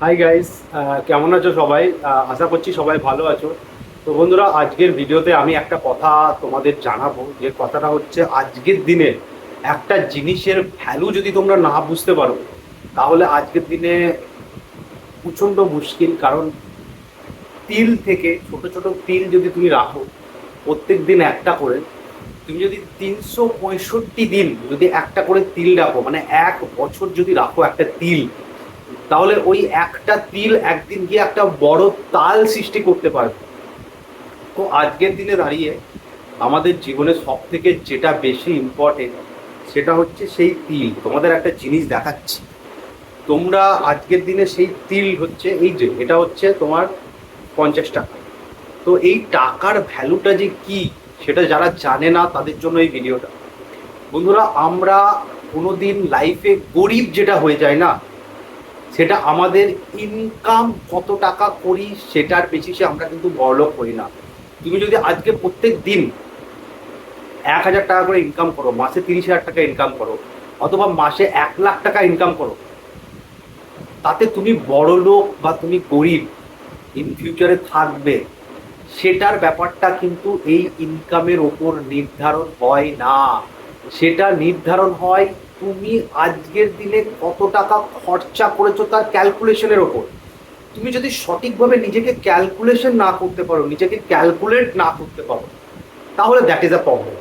Hi guys কেমন আছো সবাই? আশা করছি সবাই ভালো আছো। তো বন্ধুরা, আজকের ভিডিওতে আমি একটা কথা তোমাদের জানাব। যে কথাটা হচ্ছে, আজকের দিনে একটা জিনিসের ভ্যালু যদি তোমরা না বুঝতে পারো, তাহলে আজকের দিনে প্রচণ্ড মুশকিল। কারণ তিল থেকে ছোট ছোট তিল যদি তুমি রাখো, প্রত্যেক দিন একটা করে, তুমি যদি তিনশো পঁয়ষট্টি দিন যদি একটা করে তিল রাখো মানে এক বছর যদি রাখো একটা তিল তাহলে ওই একটা তিল একদিন গিয়ে একটা বড় তাল সৃষ্টি করতে পারবে। তো আজকের দিনে দাঁড়িয়ে আমাদের জীবনে সব থেকে যেটা বেশি ইম্পর্টেন্ট সেটা হচ্ছে সেই তিল। তোমাদের একটা জিনিস দেখাচ্ছি। তোমরা আজকের দিনে সেই তিল হচ্ছে এই যে, এটা হচ্ছে তোমার পঞ্চাশ টাকা। তো এই টাকার ভ্যালুটা যে কি সেটা যারা জানে না তাদের জন্য এই ভিডিওটা বন্ধুরা, আমরা কোনোদিন লাইফে গরিব যেটা হয়ে যায় না সেটা আমাদের ইনকাম কত টাকা করি সেটার বেসিসে আমরা কিন্তু বড়লোক করি না। তুমি যদি আজকে প্রত্যেক দিন এক হাজার টাকা করে ইনকাম করো, মাসে তিরিশ হাজার টাকা ইনকাম করো, অথবা মাসে এক লাখ টাকা ইনকাম করো, তাতে তুমি বড় লোক বা তুমি গরিব ইন ফিউচারে থাকবে। সেটার ব্যাপারটা কিন্তু এই ইনকামের ওপর নির্ধারণ হয় না। সেটা নির্ধারণ হয় তুমি আজকের দিনে কত টাকা খরচা করেছ তার ক্যালকুলেশনের ওপর? তুমি যদি সঠিকভাবে নিজেকে ক্যালকুলেশন না করতে পারো, নিজেকে ক্যালকুলেট না করতে পারো, তাহলে দ্যাট ইজ আ প্রবলেম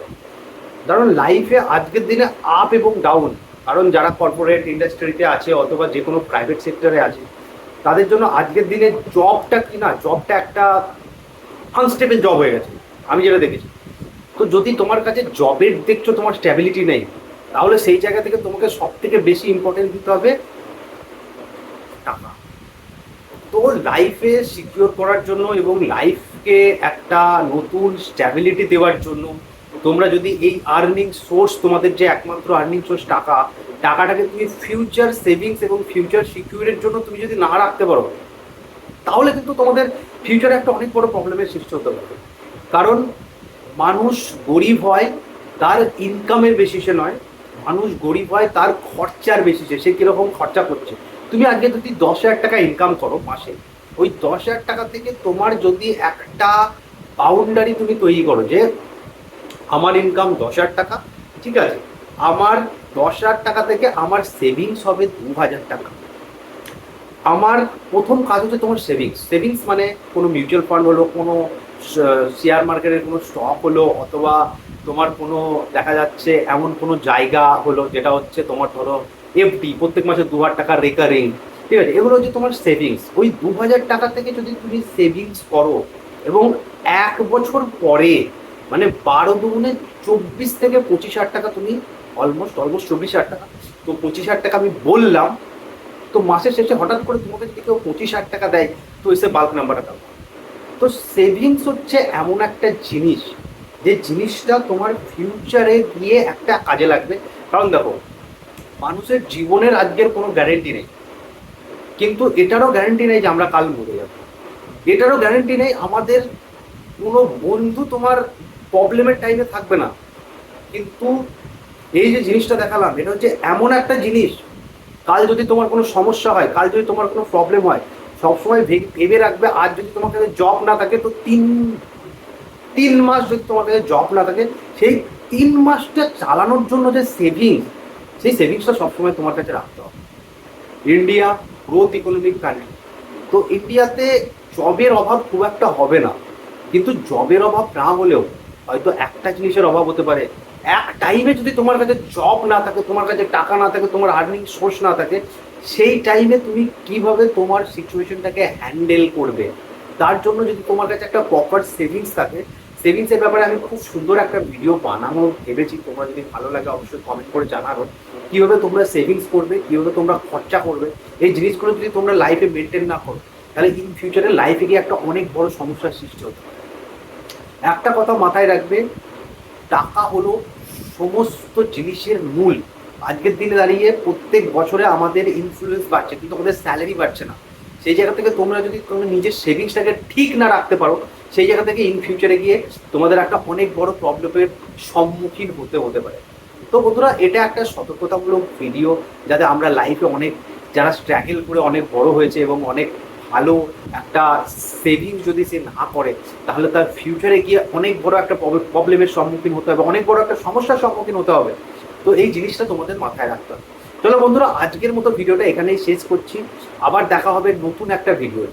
কারণ লাইফে আজকের দিনে আপ এবং ডাউন কারণ যারা কর্পোরেট ইন্ডাস্ট্রিতে আছে অথবা যে কোনো প্রাইভেট সেক্টরে আছে, তাদের জন্য আজকের দিনে জবটা কি না? জবটা একটা আনস্টেবল জব হয়ে গেছে। আমি যেটা দেখেছি। তো যদি তোমার কাছে জবের দেখছ, তোমার স্ট্যাবিলিটি নেই তাহলে সেই জায়গা থেকে তোমাকে সব থেকে বেশি ইম্পর্টেন্স দিতে হবে টাকা। তো লাইফে সিকিউর করার জন্য এবং লাইফকে একটা নতুন স্ট্যাবিলিটি দেওয়ার জন্য তোমরা যদি এই আর্নিং সোর্স তোমাদের যে একমাত্র আর্নিং সোর্স টাকা, টাকাটাকে তুমি ফিউচার সেভিংস এবং ফিউচার সিকিউরের জন্য তুমি যদি না রাখতে পারো, তাহলে কিন্তু তোমাদের ফিউচারে একটা অনেক বড় প্রবলেমের সৃষ্টি হতে পারে। কারণ মানুষ গরিব হয়, তার ইনকামের বেসিসে নয় মানুষ গরিব হয়, তার খরচার বেসিসে সে কীরকম খরচা করছে? তুমি আজকে যদি দশ হাজার টাকা ইনকাম করো মাসে, ওই দশ হাজার টাকা থেকে তোমার যদি একটা বাউন্ডারি তুমি তৈরি করো যে, আমার ইনকাম দশ হাজার টাকা, ঠিক আছে? আমার দশ হাজার টাকা থেকে আমার সেভিংস হবে দু হাজার টাকা। আমার প্রথম কাজ হচ্ছে তোমার সেভিংস সেভিংস মানে কোনো মিউচুয়াল ফান্ড হলো, কোনো শেয়ার মার্কেটের কোনো স্টক হলো অথবা তোমার কোনো, দেখা যাচ্ছে এমন কোনো জায়গা হলো যেটা হচ্ছে তোমার ধরো এফডি প্রত্যেক মাসে দু হাজার টাকা রেকারিং ঠিক আছে? এগুলো হচ্ছে তোমার সেভিংস ওই দু হাজার টাকা থেকে যদি তুমি সেভিংস করো এবং এক বছর পরে মানে বারো দুগুণে চব্বিশ থেকে পঁচিশ হাজার টাকা তুমি অলমোস্ট অলমোস্ট চব্বিশ হাজার টাকা, তো পঁচিশ হাজার টাকা আমি বললাম, তো মাসের শেষে হঠাৎ করে তোমাকে যদি কেউ পঁচিশ হাজার টাকা দেয়, তো এসে বাল্ক নাম্বারটা দাও। তো সেভিংস হচ্ছে এমন একটা জিনিস, যে জিনিসটা তোমার ফিউচারে গিয়ে একটা কাজে লাগবে। কারণ দেখো, মানুষের জীবনের আজকের কোনো গ্যারেন্টি নেই। কিন্তু এটারও গ্যারেন্টি নেই যে আমরা কাল মরে যাব। এটারও গ্যারেন্টি নেই আমাদের কোনো বন্ধু তোমার প্রবলেমের টাইমে থাকবে না। কিন্তু এই যে জিনিসটা দেখালাম, এটা হচ্ছে এমন একটা জিনিস, কাল যদি তোমার কোনো সমস্যা হয়, কাল যদি তোমার কোনো প্রবলেম হয় সবসময় ভেবে রাখবে। আর যদি তোমার কাছে জব না থাকে, তো তিন তিন মাস যদি তোমার কাছে জব না থাকে, সেই তিন মাসটা চালানোর জন্য যে সেভিংস সেই সেভিংসটা সবসময় তোমার কাছে রাখতে হবে। ইন্ডিয়া গ্রোথ ইকোনমিক কান্ট্রি তো ইন্ডিয়াতে জবের অভাব খুব একটা হবে না। কিন্তু জবের অভাব না হলেও হয়তো একটা জিনিসের অভাব হতে পারে। এক টাইমে যদি তোমার কাছে জব না থাকে, তোমার কাছে টাকা না থাকে, তোমার আর্নিং সোর্স না থাকে, সেই টাইমে তুমি কীভাবে তোমার সিচুয়েশনটাকে হ্যান্ডেল করবে? তার জন্য যদি তোমার কাছে একটা প্রপার সেভিংস থাকে সেভিংসের ব্যাপারে আমি খুব সুন্দর একটা ভিডিও বানানো, ভেবেছি। তোমরা যদি ভালো লাগে, অবশ্যই কমেন্ট করে জানাব কীভাবে তোমরা সেভিংস করবে, কীভাবে তোমরা খরচা করবে, এই জিনিসগুলো যদি তোমরা লাইফে মেনটেন না করো, তাহলে ইন ফিউচারে লাইফে গিয়ে একটা অনেক বড় সমস্যার সৃষ্টি হতে পারে। একটা কথা মাথায় রাখবে, টাকা হলো সমস্ত জিনিসের মূল। আজকের দিনে দাঁড়িয়ে প্রত্যেক বছরে আমাদের ইনফ্লুয়েন্স বাড়ছে, কিন্তু আমাদের স্যালারি বাড়ছে না। সেই জায়গা থেকে তোমরা যদি তোমরা নিজের সেভিংসটাকে ঠিক না রাখতে পারো, সেই জায়গা থেকে ইন ফিউচারে গিয়ে তোমাদের একটা অনেক বড় প্রবলেমের সম্মুখীন হতে হতে পারে। তো বন্ধুরা, এটা একটা সতর্কতামূলক ভিডিও যাতে আমরা লাইফে অনেক, যারা স্ট্রাগল করে অনেক বড় হয়েছে এবং অনেক ভালো একটা সেভিং যদি সে না করে, তাহলে তার ফিউচারে গিয়ে অনেক বড় একটা প্রবলেমের সম্মুখীন হতে হবে, অনেক বড় একটা সমস্যার সম্মুখীন হতে হবে। তো এই জিনিসটা তোমাদের মাথায় রাখতে হবে। চলো বন্ধুরা, আজকের মতো ভিডিওটা এখানেই শেষ করছি। আবার দেখা হবে নতুন একটা ভিডিও